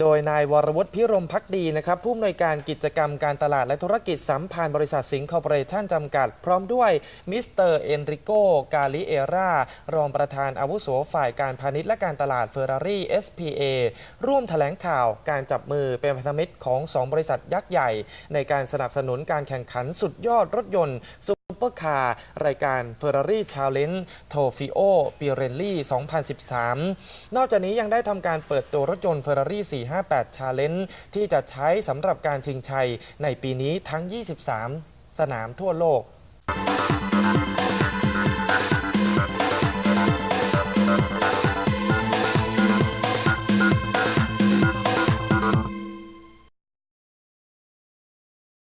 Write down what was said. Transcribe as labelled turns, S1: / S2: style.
S1: โดยนายวรวุฒิพิรมพักดีนะครับผู้อำนวยการกิจกรรมการตลาดและธุรกิจสัมพันธ์บริษัทสิงห์คอร์ปอเรชั่นจำกัด พร้อมด้วยมิสเตอร์เอนริโกกาลิเอรารองประธานอาวุโสฝ่ายการพาณิชย์และการตลาดเฟอร์รารี่ SPA ร่วมแถลงข่าวการจับมือเป็นพันธมิตรของ 2 บริษัทยักษ์ใหญ่ ในการสนับสนุนการแข่งขันสุดยอดรถยนต์ ซูเปอร์คาร์รายการ Ferrari Challenge t o f i o Pirelli 2013 นอกจากนี้ยังได้ทำการเปิดตัวรถยนต์ Ferrari 458 Challenge ที่จะใช้สำหรับการชิงชัยในปีนี้ทั้ง 23 สนามทั่วโลก